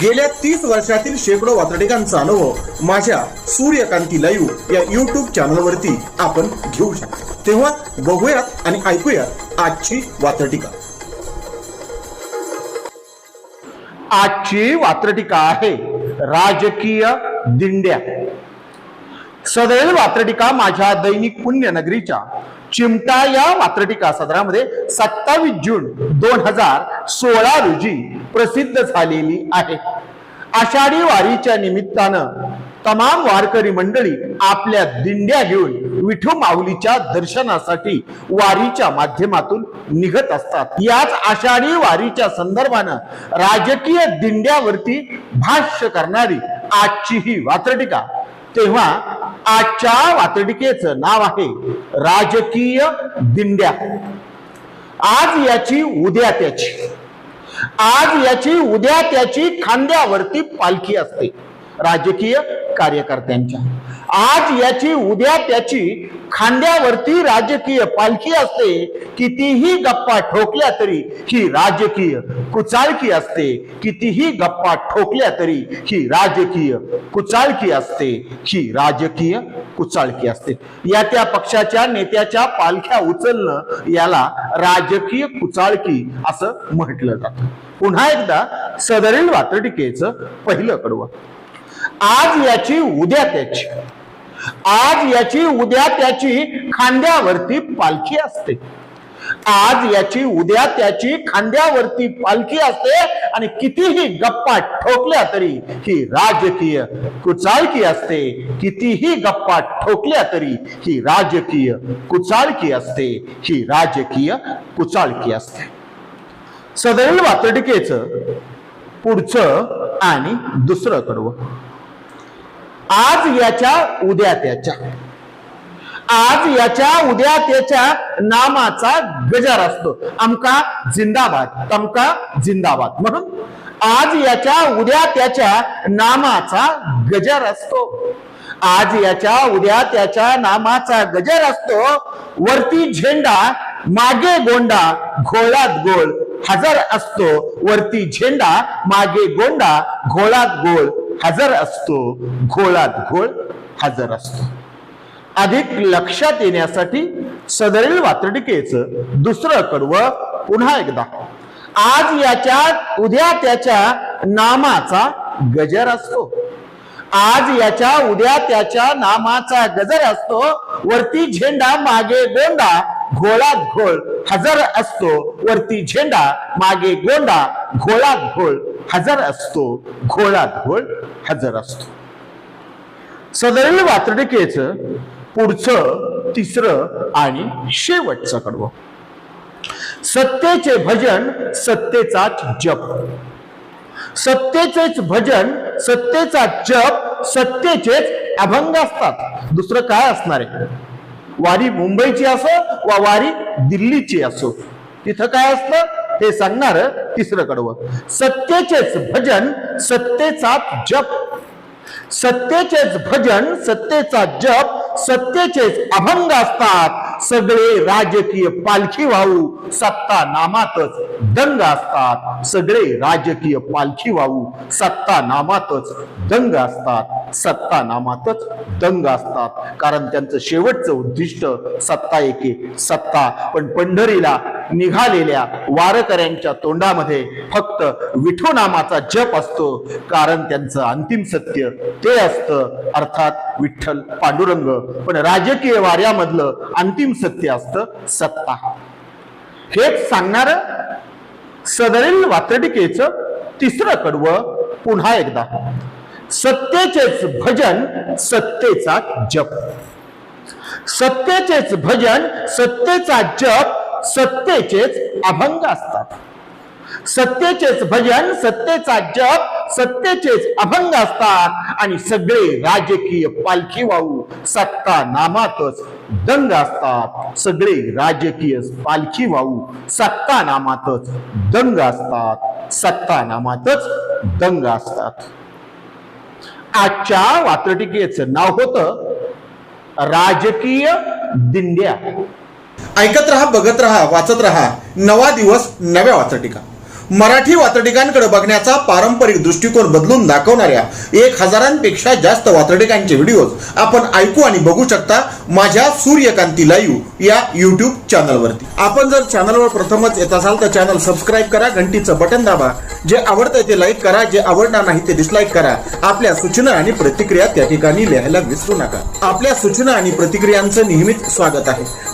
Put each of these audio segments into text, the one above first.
गेल्या तीस वर्षातील शेकडो वातडिकांचा अनुभव माझ्या सूर्यकांती लाईव्ह या युट्यूब चॅनलवरती आपण घेऊ शकतो. तेव्हा बघूयात आणि ऐकूयात आजची वातडिका आजची वात्रटिका आहे राजकीय दिंड्या. सदैव वात्रटिका माझ्या दैनिक पुण्यनगरीच्या चिमटा या वात्रटिका सदरामध्ये सत्तावीस जून दोन हजार सोळा रोजी प्रसिद्ध झालेली आहे. आषाढी वारीच्या निमित्तानं तमाम वारकरी मंडळी आपल्या दिंड्या घेऊन विठू माऊलीच्या दर्शनासाठी वारीच्या माध्यमातून निघत असतात. याच आषाढी वारीच्या संदर्भानं राजकीय दिंड्यावरती भाष्य करणारी आजची ही वात्रटिका तेव्हा आजच्या वातडिकेचं नाव आहे राजकीय दिंड्या. आज याची उद्या त्याची. आज याची उद्या त्याची खांद्यावरती पालखी असते. राजकीय कार्यकर्त्यांच्या. आज याची उद्या त्याची खांद्यावरती राजकीय पालखी असते कितीही गप्पा ठोकल्या तरी ही राजकीय कुचाळकी असते. कितीही गप्पा ठोकल्या तरी ही राजकीय कुचाळकी असते. ही राजकीय कुचाळकी असते. या त्या पक्षाच्या नेत्याच्या पालख्या उचलणं याला राजकीय कुचाळकी असं म्हटलं जातं. पुन्हा एकदा सदरील वात्रटिकेचं पहिलं कडवं. आज याची उद्या त्याची. आज याची उद्या त्याची खांद्यावरती पालखी असते. आज याची उद्या त्याची खांद्यावरती पालखी असते आणि कितीही गप्पा ठोकल्या तरी ही राजकीय कुचाळकी असते. कितीही गप्पा ठोकल्या तरी ही राजकीय कुचाळकी असते. ही राजकीय कुचाळकी असते. सदैव वातडकेच पुढचं आणि दुसरं कडवं. आज याच्या उद्या त्याच्या. आज याच्या उद्या त्याच्या नामाचा गजर असतो. अमका जिंदाबाद तमका जिंदाबाद. म्हणून आज याच्या उद्या त्याच्या नामाचा गजर असतो. आज याच्या उद्या त्याच्या नामाचा गजर असतो. वरती झेंडा मागे गोंडा घोळात गोल. हजर असतो. वरती झेंडा मागे गोंडा घोळात गोल. हजर असतो घोळात घोळ हजर असतो. अधिक लक्षात येण्यासाठी सदरील वातडिकेचं दुसरं कडव पुन्हा एकदा. आज याच्या उद्या त्याच्या नामाचा गजर असतो. आज याच्या उद्या त्याच्या नामाचा गजर असतो. वरती झेंडा मागे गोंडा घोळात घोळ हजर असतो वरती झेंडा मागे गोंडा घोळात घोळ हजर असतो घोळात घोळ हजर असतो. सदरील वात्रटिकेचं पुढचं तिसरं आणि शेवटचं कडवं. सत्तेचे भजन सत्तेचाच जप. सत्तेचेच भजन सत्तेचा जप सत्तेचेच अभंग असतात. दुसरं काय असणार आहे? वारी मुंबईची असो वा वारी दिल्लीची असो. तिथं काय असतं? हे सांगणार तिसरं कडवं सत्तेचेच भजन सत्तेचा जप. सत्तेचेच भजन सत्तेचा जप सत्तेचेच अभंग असतात. सगळे राजकीय पालखी वाहू सत्ता नामातच दंग असतात. सगळे राजकीय पालखी वाहू सत्ता नामातच दंग असतात. सत्ता नामातच दंग असतात. कारण त्यांचं शेवटचं उद्दिष्ट सत्ता एके सत्ता. पण पंढरीला निघालेल्या वारकऱ्यांच्या तोंडामध्ये फक्त विठू नामाचा जप असतो. कारण त्यांचं अंतिम सत्य ते असतं. अर्थात विठ्ठल पांडुरंग. पण राजकीय वाऱ्यामधलं अंतिम सत्य असतं सत्ता. हेच सांगणार सदरील वात्रटिकेचं तिसरं कडवं पुन्हा एकदा. सत्तेचेच भजन सत्तेचा जप. सत्तेचेच भजन सत्तेचा जप सत्तेचेच अभंग असतात. सत्तेचेच भजन सत्तेचा जप सत्तेचेच अभंग असतात. आणि सगळे राजकीय पालखी वाहू सत्ता नामातच दंग असतात. सगळे राजकीय पालखी वाहू सत्ता नामातच दंग असतात. सत्ता नामातच दंग असतात. आजच्या वात्रटिकेच नाव होतं राजकीय दिंड्या. ऐकत रहा बघत रहा वाचत रहा. नवा दिवस नव्या वाचटिका मराठी वाचटिकांकडे बघण्याचा पारंपरिक दृष्टिकोन बदलून दाखवणाऱ्या एक हजारांपेक्षा जास्त वाचटिकांचे व्हिडिओज आपण ऐकू आणि बघू शकता माझ्या सूर्यकांती लाईव्ह या युट्यूब चॅनलवरती आपण जर चॅनलवर प्रथमच येत असाल तर चॅनल सबस्क्राईब करा घंटीचं बटन दाबा. जे आवडतंय ते लाईक करा जे आवडणार नाही ते डिसलाईक करा. आपल्या सूचना आणि प्रतिक्रिया त्या ठिकाणी लिहायला विसरू नका. आपल्या सूचना आणि प्रतिक्रियांचं नेहमीच स्वागत आहे.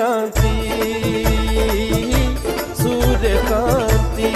kanti sude kanti